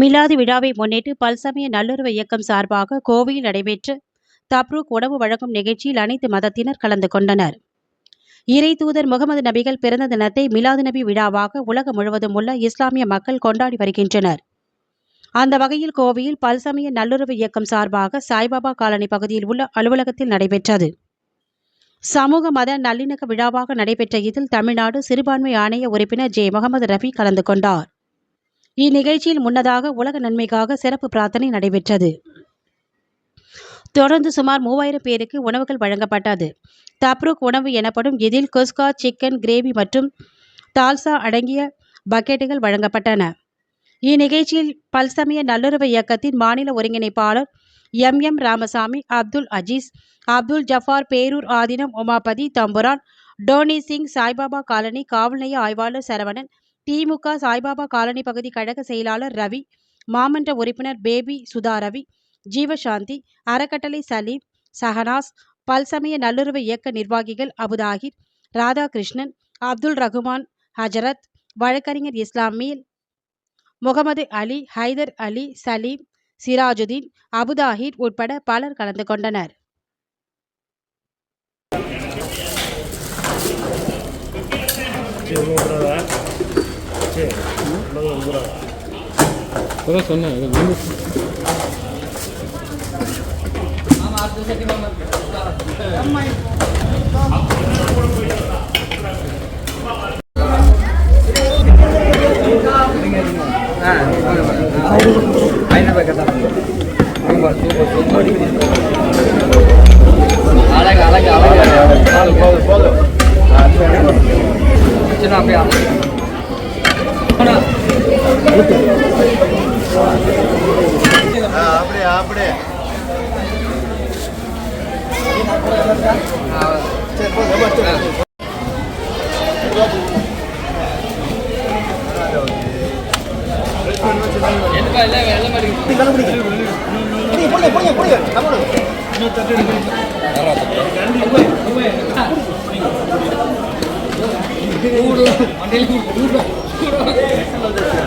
மிலாது விழாவை முன்னிட்டு பல்சமய நல்லுறவு இயக்கம் சார்பாக கோவையில் நடைபெற்ற தப்ரூக் உணவு வழங்கும் நிகழ்ச்சியில் அனைத்து மதத்தினர் கலந்து கொண்டனர். இறை தூதர் முகமது நபிகள் பிறந்த தினத்தை மிலாது நபி விழாவாக உலகம் முழுவதும் உள்ள இஸ்லாமிய மக்கள் கொண்டாடி வருகின்றனர். அந்த வகையில் கோவையில் பல்சமய நல்லுறவு இயக்கம் சார்பாக சாய்பாபா காலனி பகுதியில் உள்ள அலுவலகத்தில் நடைபெற்றது. சமூக மத நல்லிணக்க விழாவாக நடைபெற்ற இதில் தமிழ்நாடு சிறுபான்மை ஆணைய உறுப்பினர் ஜே. முகமது ரஃபி கலந்து கொண்டார். இந்நிகழ்ச்சியில் முன்னதாக உலக நன்மைக்காக சிறப்பு பிரார்த்தனை நடைபெற்றது. தொடர்ந்து சுமார் மூவாயிரம் பேருக்கு உணவுகள் வழங்கப்பட்டது. தப்ரூக் உணவு எனப்படும் இதில் குஸ்கா சிக்கன் கிரேவி மற்றும் தால்சா அடங்கிய பக்கெட்டுகள் வழங்கப்பட்டன. இந்நிகழ்ச்சியில் பல்சமய நல்லுறவு இயக்கத்தின் மாநில ஒருங்கிணைப்பாளர் M. M. Ramasamy Abdul Aziz Abdul Jafar Perur Adheenam Umapathi Thambiran Tony Singh Saibaba colony காவல் நிலைய ஆய்வாளர் சரவணன் திமுக சாய்பாபா காலனி பகுதி கழக செயலாளர் ரவி மாமன்ற உறுப்பினர் பேபி சுதா ரவி ஜீவசாந்தி அறக்கட்டளை சலீம் சஹனாஸ் பல்சமய நல்லுறவு இயக்க நிர்வாகிகள் அபுதாகிர் ராதாகிருஷ்ணன் அப்துல் ரகுமான் ஹஜரத் வழக்கறிஞர் இஸ்லாமியில் முகமது அலி ஹைதர் அலி சலீம் சிராஜுதீன் அபுதாஹிர் உட்பட பலர் கலந்து கொண்டனர். சரி ஒன்று சொன்னேன் அது அழகு அழகு அழகு போதும் போதும் சின்ன அப்படியா அப்படியே அப்படியே. சரி போதும். ரொம்ப சரி. என்னப்பா இல்லை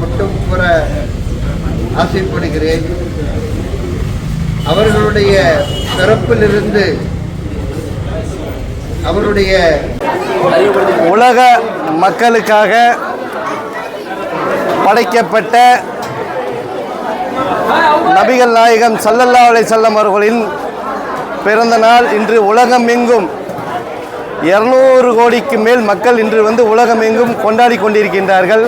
மட்டும் கூற ஆசைப்படுகிறேன். அவர்களுடைய பிறப்பிலிருந்து அவருடைய உலக மக்களுக்காக படைக்கப்பட்ட நபிகள் நாயகம் சல்லல்லா அலைஹிஸ்ஸல்லம் அவர்களின் பிறந்த நாள் இன்று உலகமெங்கும் இருநூறு கோடிக்கு மேல் மக்கள் இன்று வந்து உலகமெங்கும் கொண்டாடி கொண்டிருக்கின்றார்கள்.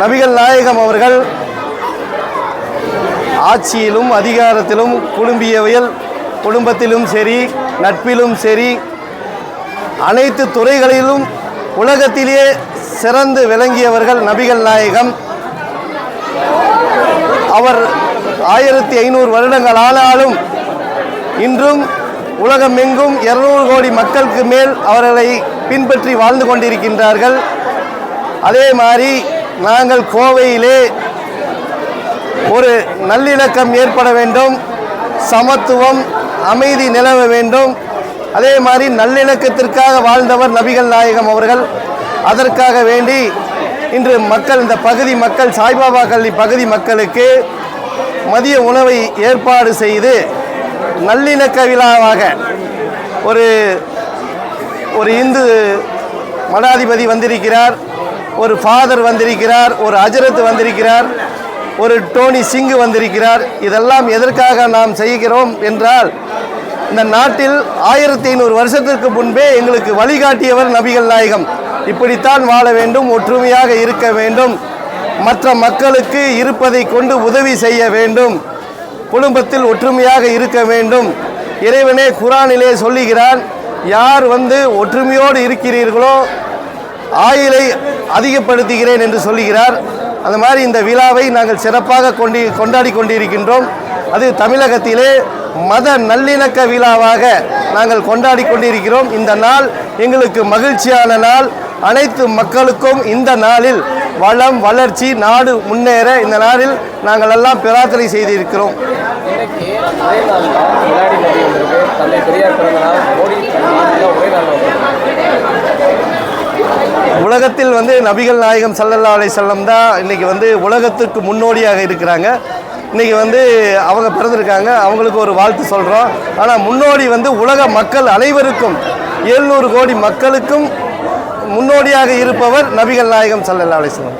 நபிகள் நாயகம் அவர்கள் ஆட்சியிலும் அதிகாரத்திலும் குடும்பியவியல் குடும்பத்திலும் சரி நட்பிலும் சரி அனைத்து துறைகளிலும் உலகத்திலேயே சிறந்து விளங்கியவர்கள் நபிகள் நாயகம். அவர் ஆயிரத்தி ஐநூறு வருடங்கள் ஆனாலும் இன்றும் உலகமெங்கும் இருநூறு கோடி மக்களுக்கு மேல் அவர்களை பின்பற்றி வாழ்ந்து கொண்டிருக்கின்றார்கள். அதே மாதிரி நாங்கள் கோவையிலே ஒரு நல்லிணக்கம் ஏற்பட வேண்டும் சமத்துவம் அமைதி நிலவ வேண்டும். அதே மாதிரி நல்லிணக்கத்திற்காக வாழ்ந்தவர் நபிகள் நாயகம் அவர்கள். அதற்காக வேண்டி இன்று மக்கள் இந்த பகுதி மக்கள் சாய்பாபா கல்வி பகுதி மக்களுக்கு மதிய உணவை ஏற்பாடு செய்து நல்லிணக்க விழாவாக ஒரு ஒரு இந்து மடாதிபதி வந்திருக்கிறார் ஒரு ஃபாதர் வந்திருக்கிறார் ஒரு அஜரத் வந்திருக்கிறார் ஒரு டோனி சிங்கு வந்திருக்கிறார். இதெல்லாம் எதற்காக நாம் செய்கிறோம் என்றால் இந்த நாட்டில் ஆயிரத்தி ஐநூறு வருஷத்திற்கு முன்பே எங்களுக்கு வழிகாட்டியவர் நபிகள் நாயகம். இப்படித்தான் வாழ வேண்டும் ஒற்றுமையாக இருக்க வேண்டும். மற்ற மக்களுக்கு இருப்பதை கொண்டு உதவி செய்ய வேண்டும். குடும்பத்தில் ஒற்றுமையாக இருக்க வேண்டும். இறைவனே குரானிலே சொல்லுகிறான் யார் வந்து ஒற்றுமையோடு இருக்கிறீர்களோ ஆயிலை அதிகப்படுத்துகிறேன் என்று சொல்லுகிறார். அந்த மாதிரி இந்த விழாவை நாங்கள் சிறப்பாக கொண்டு கொண்டாடி கொண்டிருக்கின்றோம். அது தமிழகத்திலே மத நல்லிணக்க விழாவாக நாங்கள் கொண்டாடி கொண்டிருக்கிறோம். இந்த நாள் எங்களுக்கு மகிழ்ச்சியான நாள். அனைத்து மக்களுக்கும் இந்த நாளில் வளம் வளர்ச்சி நாடு முன்னேற இந்த நாளில் நாங்கள் எல்லாம் பிரார்த்தனை செய்திருக்கிறோம். உலகத்தில் வந்து நபிகள் நாயகம் சல்லல்லா அலை செல்லம் தான் இன்னைக்கு வந்து உலகத்துக்கு முன்னோடியாக இருக்கிறாங்க. இன்னைக்கு வந்து அவங்க பிறந்திருக்காங்க அவங்களுக்கு ஒரு வாழ்த்து சொல்கிறோம் ஆனால் முன்னோடி வந்து உலக மக்கள் அனைவருக்கும் எழுநூறு கோடி மக்களுக்கும் முன்னோடியாக இருப்பவர் நபிகள் நாயகம் சல்லல்லா அலிஸ்லாம்